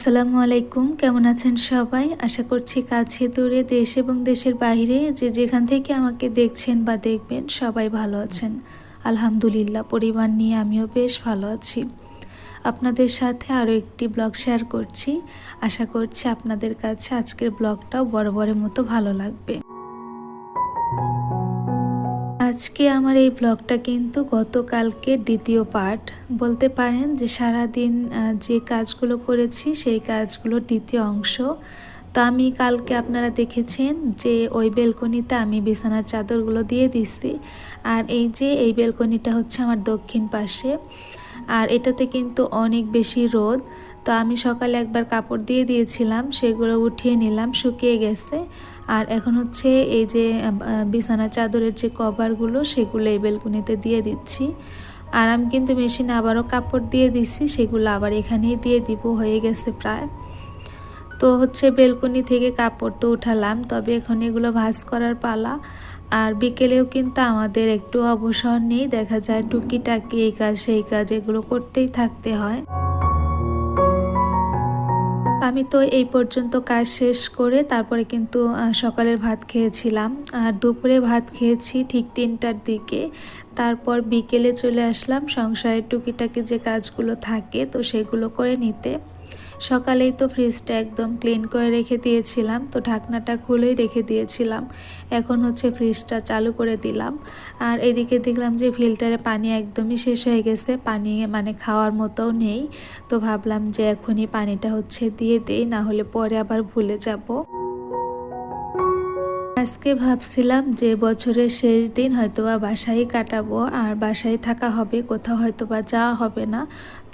আসসালামু আলাইকুম। কেমন আছেন সবাই? আশা করছি কাছে দূরে দেশ এবং দেশের বাইরে যে যেখান থেকে আমাকে দেখছেন বা দেখবেন সবাই ভালো আছেন। আলহামদুলিল্লাহ, পরিবার নিয়ে আমিও বেশ ভালো আছি। আপনাদের সাথে আরও একটি ব্লগ শেয়ার করছি। আশা করছি আপনাদের কাছে আজকের ব্লগটাও বড় বড়ের মতো ভালো লাগবে। আজকে আমার এই ব্লগটা কিন্তু গতকালকে দ্বিতীয় পার্ট। বলতে পারেন যে সারা দিন যে কাজগুলো করেছি সেই কাজগুলোর দ্বিতীয় অংশ। তো আমি কালকে আপনারা দেখেছেন যে ওই বেলকনিতে আমি বিছানার চাদরগুলো দিয়ে দিছি। আর এই যে এই বেলকনিটা হচ্ছে আমার দক্ষিণ পাশে। আর এটাতে কিন্তু অনেক বেশি রোদ। তো আমি সকালে একবার কাপড় দিয়ে দিয়েছিলাম, সেগুলো উঠিয়ে নিলাম, শুকিয়ে গেছে। আর এখন হচ্ছে এই যে বিছানার চাদরের যে কভারগুলো সেগুলো এই বেলকুনিতে দিয়ে দিচ্ছি। আর আমি কিন্তু মেশিনে আবারও কাপড় দিয়ে দিচ্ছি সেগুলো আবার এখানেই দিয়ে দিব, হয়ে গেছে প্রায়। তো হচ্ছে বেলকুনি থেকে কাপড় তো উঠালাম, তবে এখন এগুলো ভাজ করার পালা। আর বিকেলেও কিন্তু আমাদের একটু অবসর নেই, দেখা যায় টুকিটাকি এই কাজ সেই কাজ এগুলো করতেই থাকতে হয়। আমি তো এই পর্যন্ত কাজ শেষ করে তারপরে কিন্তু সকালের ভাত খেয়েছিলাম। আর দুপুরে ভাত খেয়েছি ঠিক তিনটার দিকে। তারপর বিকেলে চলে আসলাম। সংসারের টুকিটাকি যে কাজগুলো থাকে, তো সেগুলো করে নিতে। সকালেই তো ফ্রিজটা একদম ক্লিন করে রেখে দিয়েছিলাম, তো ঢাকনাটা খুলেই রেখে দিয়েছিলাম। এখন হচ্ছে ফ্রিজটা চালু করে দিলাম। আর এদিকে দেখলাম যে ফিল্টারে পানি একদমই শেষ হয়ে গেছে, পানি মানে খাওয়ার মতোও নেই। তো ভাবলাম যে এখনই পানিটা হচ্ছে দিয়ে দেই, না হলে পরে আবার ভুলে যাব। আজকে ভাবছিলাম যে বছরের শেষ দিন হয়তোবা বাসায় কাটাবো, আর বাসায় থাকা হবে, কোথাও হয়তোবা যাওয়া হবে না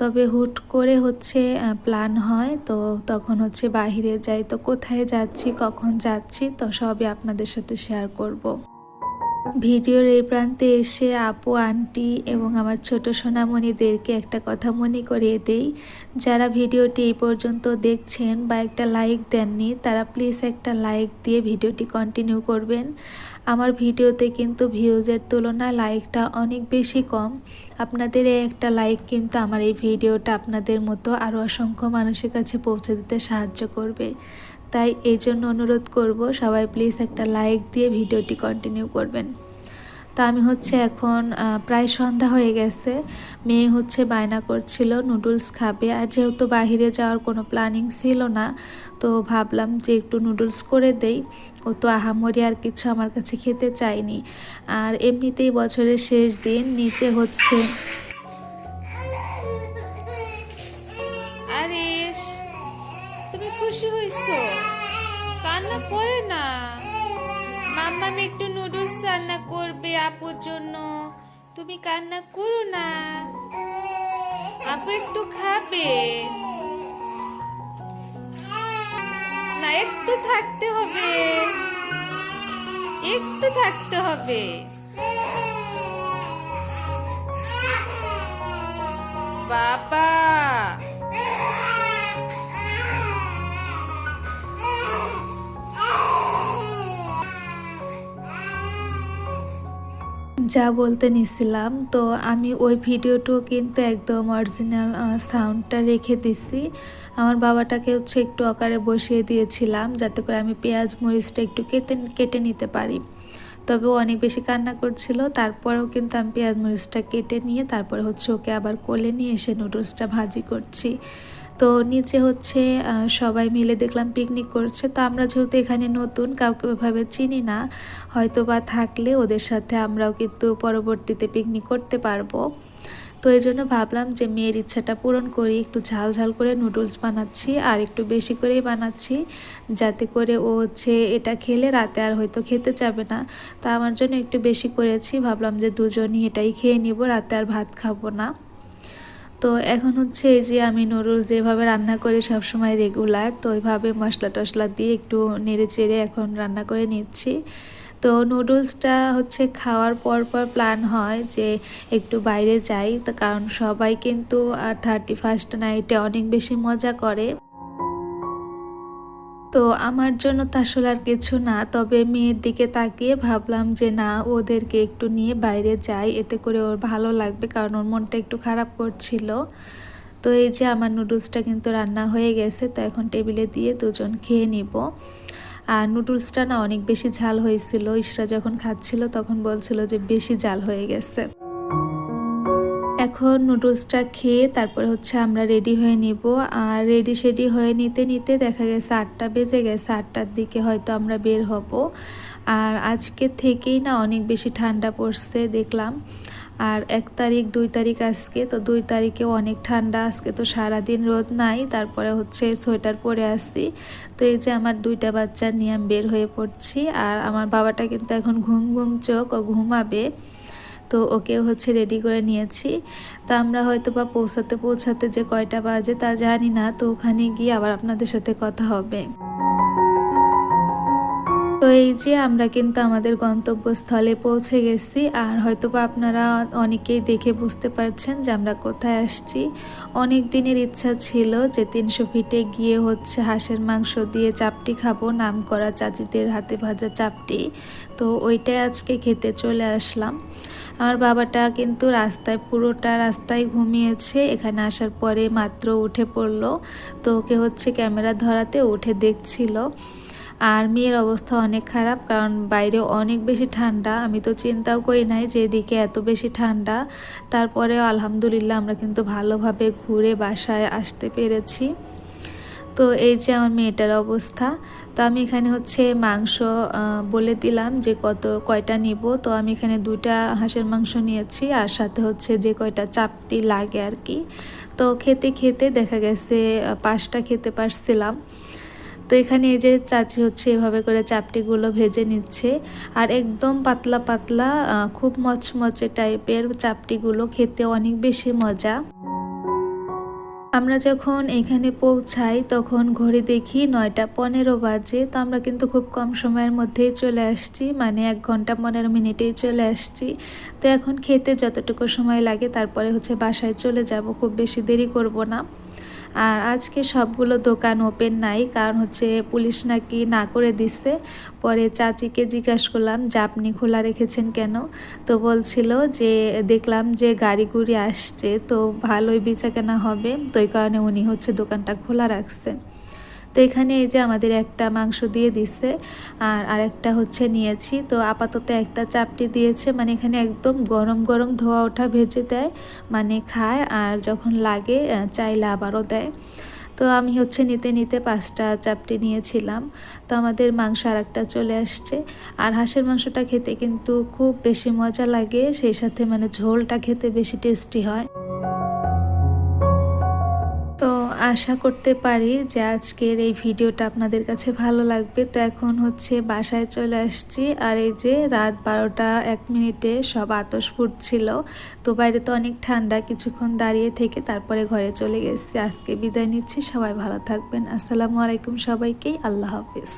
তবে হুট করে হচ্ছে প্ল্যান হয়, তো তখন হচ্ছে বাহিরে যাই, তো কোথায় যাচ্ছি, কখন যাচ্ছি, তো সবই আপনাদের সাথে শেয়ার করব। ভিডিওর এই প্রান্তে এসে আপু, আন্টি এবং আমার ছোট সোনামণিদেরকে একটা কথা মনে করিয়ে দেই। যারা ভিডিওটি এই পর্যন্ত দেখছেন বা একটা লাইক দেননি, তারা প্লিজ একটা লাইক দিয়ে ভিডিওটি কন্টিনিউ করবেন। আমার ভিডিওতে কিন্তু ভিউজের তুলনায় লাইকটা অনেক বেশি কম। আপনাদের এই একটা লাইক কিন্তু আমার এই ভিডিওটা আপনাদের মতো আরও অসংখ্য মানুষের কাছে পৌঁছে দিতে সাহায্য করবে। তাই এই জন্য অনুরোধ করব, সবাই প্লিজ একটা লাইক দিয়ে ভিডিওটি কন্টিনিউ করবেন। তা আমি হচ্ছে এখন প্রায় সন্ধ্যা হয়ে গেছে। মেয়ে হচ্ছে বায়না করছিল, নুডলস খাবে। আর যেহেতু বাহিরে যাওয়ার কোনো প্ল্যানিং ছিল না, তো ভাবলাম যে একটু নুডলস করে দেই। ও তো আহামরি আর কিছু আমার কাছে খেতে চায়নি। আর এমনিতেই বছরের শেষ দিন, নিচে হচ্ছে তুমি খুশি হইছো? কান্না করে না। মাম্মা একটু নুডলস রান্না করবে আপুর জন্য। তুমি কান্না করো না। আপু একটু খাবে। না, একটু থাকতে হবে। একটু থাকতে হবে। বাবা। যা বলতে নিছিলাম, তো আমি ওই ভিডিওটাও কিন্তু একদম অরিজিনাল সাউন্ডটা রেখে দিছি। আমার বাবাটাকে হচ্ছে একটু আকারে বসিয়ে দিয়েছিলাম যাতে করে আমি পেঁয়াজ মরিচটা একটু কেটে কেটে নিতে পারি। তবে অনেক বেশি কান্না করছিল, তারপরেও কিন্তু আমি পেঁয়াজ মরিচটা কেটে নিয়ে তারপরে হচ্ছে ওকে আবার কোলে নিয়ে এসে নুডলসটা ভাজি করছি। তো নিচে হচ্ছে সবাই মিলে দেখলাম পিকনিক করছে। তো আমরা যেহেতু এখানে নতুন, কাউকে ওভাবে চিনি না হয়তো বা থাকলে ওদের সাথে আমরাও কিন্তু পরবর্তীতে পিকনিক করতে পারব। তো এই জন্য ভাবলাম যে মেয়ের ইচ্ছাটা পূরণ করি, একটু ঝাল ঝাল করে নুডলস বানাচ্ছি, আর একটু বেশি করেই বানাচ্ছি, যাতে করে ও হচ্ছে এটা খেলে রাতে আর হয়তো খেতে চাবে না। তা আমার জন্য একটু বেশি করেছি, ভাবলাম যে দুজনই এটাই খেয়ে নিব, রাতে আর ভাত খাব না। তো এখন হচ্ছে এই যে আমি নুরুল যেভাবে রান্না করি সবসময় রেগুলার তো ওইভাবে মশলা টশলা দিয়ে একটু নেড়ে চেড়ে এখন রান্না করে নিচ্ছি। তো নুডলসটা হচ্ছে খাওয়ার পর পর প্ল্যান হয় যে একটু বাইরে যাই, তো কারণ সবাই কিন্তু থার্টি ফার্স্ট নাইটে অনেক বেশি মজা করে। তো আমার জন্য তো আসলে আর কিছু না। তবে মেয়ের দিকে তাকিয়ে ভাবলাম যে না, ওদেরকে একটু নিয়ে বাইরে যাই। এতে করে ওর ভালো লাগবে কারণ ওর মনটা একটু খারাপ করছিল। তো এই যে আমার নুডলসটা কিন্তু রান্না হয়ে গেছে, তো এখন টেবিলে দিয়ে দুজন খেয়ে নিব। আর নুডলসটা না অনেক বেশি ঝাল হয়েছিল। ইসরা যখন খাচ্ছিল তখন বলছিল যে বেশি জাল হয়ে গেছে। এখন নুডলসটা খেয়ে তারপরে হচ্ছে আমরা রেডি হয়ে নিব। আর রেডি শেডি হয়ে নিতে নিতে দেখা গেছে আটটা বেজে গেছে, আটটার দিকে হয়তো আমরা বের হব। আর আজকে থেকেই না অনেক বেশি ঠান্ডা পড়ছে দেখলাম। আর এক তারিখ, দুই তারিখ আজকে, তো দুই তারিখেও অনেক ঠান্ডা, আজকে তো সারাদিন রোদ নাই, তারপরে হচ্ছে সোয়েটার পরে আসি। তো এই যে আমার দুইটা বাচ্চা নিয়ে আমি বের হয়ে পড়ছি। আর আমার বাবাটা কিন্তু এখন ঘুম ঘুম চোখ ও ঘুমাবে। তো ওকেও হচ্ছে রেডি করে নিয়েছি। তা আমরা হয়তো বা পৌঁছাতে পৌঁছাতে যে কয়টা বাজে তা জানি না, তো ওখানে গিয়ে আবার আপনাদের সাথে কথা হবে। তো এই যে আমরা কিন্তু আমাদের গন্তব্যস্থলে পৌঁছে গেছি, আর হয়তো বা আপনারা অনেকেই দেখে বুঝতে পারছেন যে আমরা কোথায় আসছি। অনেক দিনের ইচ্ছা ছিল যে তিনশো ফিটে গিয়ে হচ্ছে হাঁসের মাংস দিয়ে চাপটি খাব, নাম করা চাচিদের হাতে ভাজা চাপটি। তো ওইটাই আজকে খেতে চলে আসলাম। আমার বাবাটা কিন্তু রাস্তায়, পুরোটা রাস্তায় ঘুমিয়েছে। এখানে আসার পরে মাত্র উঠে পড়ল। তো ওকে হচ্ছে ক্যামেরা ধরাতে উঠে দেখছিল। আর মেয়ের অবস্থা অনেক খারাপ, কারণ বাইরে অনেক বেশি ঠান্ডা। আমি তো চিন্তাও করি নাই যে এদিকে এত বেশি ঠান্ডা। তারপরেও আলহামদুলিল্লাহ আমরা কিন্তু ভালোভাবে ঘুরে বাসায় আসতে পেরেছি। তো এই যে আমার মেয়েটার অবস্থা, তো আমি এখানে হচ্ছে মাংস বলে দিলাম যে কত, কয়টা নিব। তো আমি এখানে দুইটা হাঁসের মাংস নিয়েছি আর সাথে হচ্ছে যে কয়টা চাপটি লাগে আর কি। তো খেতে খেতে দেখা গেছে পাঁচটা খেতে পারছিলাম। তো এখানে এই যে চাচি হচ্ছে, এভাবে করে চাপটিগুলো ভেজে নিচ্ছে। আর একদম পাতলা পাতলা খুব মচমচে টাইপের চাপটিগুলো খেতে অনেক বেশি মজা। আমরা যখন এখানে পৌঁছাই, তখন ঘড়ি দেখি নয়টা পনেরো বাজে। তো আমরা কিন্তু খুব কম সময়ের মধ্যেই চলে আসছি মানে এক ঘণ্টা পনেরো মিনিটেই চলে আসছি। তো এখন খেতে যতটুকু সময় লাগে, তারপরে হচ্ছে বাসায় চলে যাব, খুব বেশি দেরি করব না। আর আজকে সবগুলো দোকান ওপেন নাই, কারণ হচ্ছে পুলিশ নাকি না করে দিছে। পরে চাচিকে জিজ্ঞাসা করলাম, যে আপনি খোলা রেখেছেন কেন? তো বলছিল যে, দেখলাম যে গাড়ি গুড়ি আসছে, তো ভালোই বেচা কেনা হবে। তো এই কারণে উনি হচ্ছে দোকানটা খোলা রাখছে। তো এখানে এই যে আমাদের একটা মাংস দিয়ে দিছে, আর আরেকটা হচ্ছে নিয়েছি। তো আপাতত একটা চাপটি দিয়েছে মানে এখানে একদম গরম গরম ধোয়া ওঠা ভেজে দেয় মানে খায়, আর যখন লাগে চাইলে আবারও দেয়। তো আমি হচ্ছে নিতে নিতে পাঁচটা চাপটি নিয়েছিলাম। তো আমাদের মাংস আর একটা চলে আসছে। আর হাঁসের মাংসটা খেতে কিন্তু খুব বেশি মজা লাগে, সেই সাথে মানে ঝোলটা খেতে বেশি টেস্টি হয়। আশা করতে পারি যে আজকের এই ভিডিওটা আপনাদের কাছে ভালো লাগবে। তো এখন হচ্ছে বাসায় চলে আসছি। আর এই যে রাত বারোটা এক মিনিটে সব আতস ফুটছিল তো বাইরে তো অনেক ঠান্ডা, কিছুক্ষণ দাঁড়িয়ে থেকে তারপরে ঘরে চলে গেছি। আজকে বিদায় নিচ্ছি। সবাই ভালো থাকবেন। আসসালামু আলাইকুম সবাইকেই। আল্লাহ হাফিজ।